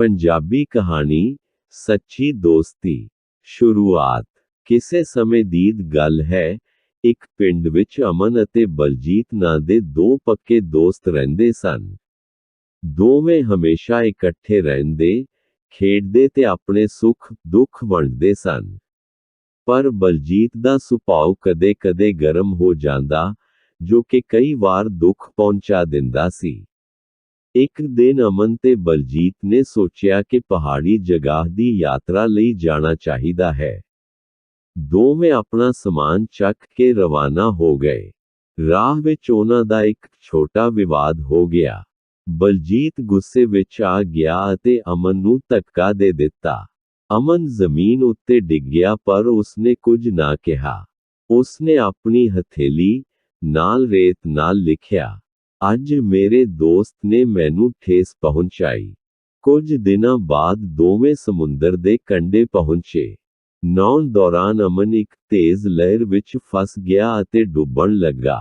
ਪੰਜਾਬੀ ਕਹਾਣੀ ਸੱਚੀ ਦੋਸਤੀ ਸ਼ੁਰੂਆਤ ਕਿਸੇ ਸਮੇਂ ਦੀ ਗੱਲ ਹੈ ਇੱਕ ਪਿੰਡ ਵਿੱਚ ਅਮਨ ਅਤੇ ਬਲਜੀਤ ਨਾਂ ਦੇ ਦੋ ਪੱਕੇ ਦੋਸਤ ਰਹਿੰਦੇ ਸਨ ਦੋਵੇਂ ਹਮੇਸ਼ਾ ਇਕੱਠੇ ਰਹਿੰਦੇ ਖੇਡਦੇ ਤੇ ਆਪਣੇ ਸੁੱਖ ਦੁੱਖ ਵੰਡਦੇ ਸਨ ਪਰ ਬਲਜੀਤ ਦਾ ਸੁਭਾਅ ਕਦੇ-ਕਦੇ ਗਰਮ ਹੋ ਜਾਂਦਾ ਜੋ ਕਿ ਕਈ ਵਾਰ ਦੁੱਖ ਪਹੁੰਚਾ ਦਿੰਦਾ ਸੀ ਇੱਕ ਦਿਨ ਅਮਨ ਤੇ ਬਲਜੀਤ ਨੇ ਸੋਚਿਆ ਕਿ ਪਹਾੜੀ ਜਗ੍ਹਾ ਦੀ ਯਾਤਰਾ ਲਈ ਜਾਣਾ ਚਾਹੀਦਾ ਹੈ ਦੋਵੇਂ ਆਪਣਾ ਸਮਾਨ ਚੱਕ ਕੇ ਰਵਾਨਾ ਹੋ ਗਏ ਰਾਹ ਵਿੱਚ ਉਹਨਾਂ ਦਾ ਇੱਕ ਛੋਟਾ ਵਿਵਾਦ ਹੋ ਗਿਆ ਬਲਜੀਤ ਗੁੱਸੇ ਵਿੱਚ ਆ ਗਿਆ ਅਤੇ ਅਮਨ ਨੂੰ ਧੱਕਾ ਦੇ ਦਿੱਤਾ ਅਮਨ ਜ਼ਮੀਨ ਉੱਤੇ ਡਿੱਗਿਆ ਪਰ ਉਸਨੇ ਕੁਝ ਨਾ ਕਿਹਾ ਉਸਨੇ ਆਪਣੀ ਹਥੇਲੀ ਨਾਲ ਰੇਤ ਨਾਲ ਲਿਖਿਆ ਅੱਜ ਮੇਰੇ ਦੋਸਤ ਨੇ ਮੈਨੂੰ ਠੇਸ ਪਹੁੰਚਾਈ ਕੁਝ ਦਿਨਾਂ ਬਾਅਦ ਦੋਵੇਂ ਸਮੁੰਦਰ ਦੇ ਕੰਢੇ ਪਹੁੰਚੇ ਨੌਣ ਦੌਰਾਨ ਅਮਨ ਇੱਕ ਤੇਜ਼ ਲਹਿਰ ਵਿੱਚ ਫਸ ਗਿਆ ਅਤੇ ਡੁੱਬਣ ਲੱਗਾ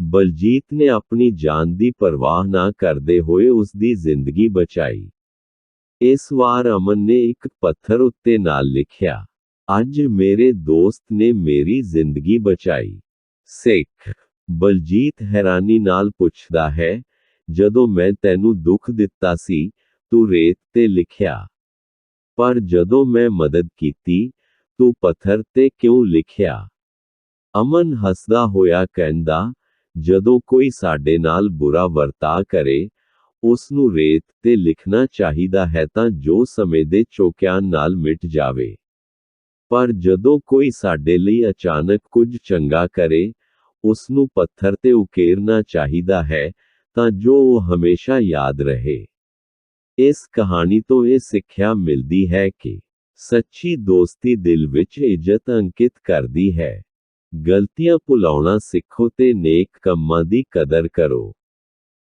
ਬਲਜੀਤ ਨੇ ਆਪਣੀ ਜਾਨ ਦੀ ਪਰਵਾਹ ਨਾ ਕਰਦੇ ਹੋਏ ਉਸ ਦੀ ਜ਼ਿੰਦਗੀ ਬਚਾਈ ਇਸ ਵਾਰ ਅਮਨ ਨੇ ਇੱਕ ਪੱਥਰ ਉੱਤੇ ਨਾਲ ਲਿਖਿਆ ਅੱਜ ਮੇਰੇ ਦੋਸਤ ਨੇ ਮੇਰੀ ਜ਼ਿੰਦਗੀ ਬਚਾਈ ਸਿੱਖ ਬਲਜੀਤ ਹੈਰਾਨੀ ਨਾਲ ਪੁੱਛਦਾ ਹੈ, ਜਦੋਂ ਮੈਂ ਤੈਨੂੰ ਦੁੱਖ ਦਿੱਤਾ ਸੀ, ਤੂੰ ਰੇਤ ਤੇ ਲਿਖਿਆ। ਪਰ ਜਦੋਂ ਮੈਂ ਮਦਦ ਕੀਤੀ, ਤੂੰ ਪੱਥਰ ਤੇ ਕਿਉਂ ਲਿਖਿਆ? ਅਮਨ ਹੱਸਦਾ ਹੋਇਆ ਕਹਿੰਦਾ, ਜਦੋਂ ਕੋਈ ਸਾਡੇ ਨਾਲ ਬੁਰਾ ਵਰਤਾ ਕਰੇ ਉਸ ਨੂੰ ਰੇਤ ਤੇ ਲਿਖਣਾ ਚਾਹੀਦਾ ਹੈ ਤਾਂ ਜੋ ਸਮੇਂ ਦੇ ਚੋਕਿਆਂ ਨਾਲ ਮਿਟ ਜਾਵੇ। ਪਰ ਜਦੋਂ ਕੋਈ ਸਾਡੇ ਲਈ ਅਚਾਨਕ ਕੁਝ ਚੰਗਾ ਕਰੇ ਉਸ ਨੂੰ ਪੱਥਰ ਤੇ ਉਕੇਰਨਾ ਚਾਹੀਦਾ ਹੈ ਤਾਂ ਜੋ ਉਹ ਹਮੇਸ਼ਾ ਯਾਦ ਰਹੇ ਇਸ ਕਹਾਣੀ ਤੋਂ ਇਹ ਸਿੱਖਿਆ ਮਿਲਦੀ ਹੈ ਕਿ ਸੱਚੀ ਦੋਸਤੀ ਦਿਲ ਵਿੱਚ ਇੱਜ਼ਤ ਅੰਕਿਤ ਕਰਦੀ ਹੈ ਗਲਤੀਆਂ ਭੁਲਾਉਣਾ ਸਿੱਖੋ ਤੇ ਨੇਕ ਕੰਮਾਂ ਦੀ ਕਦਰ ਕਰੋ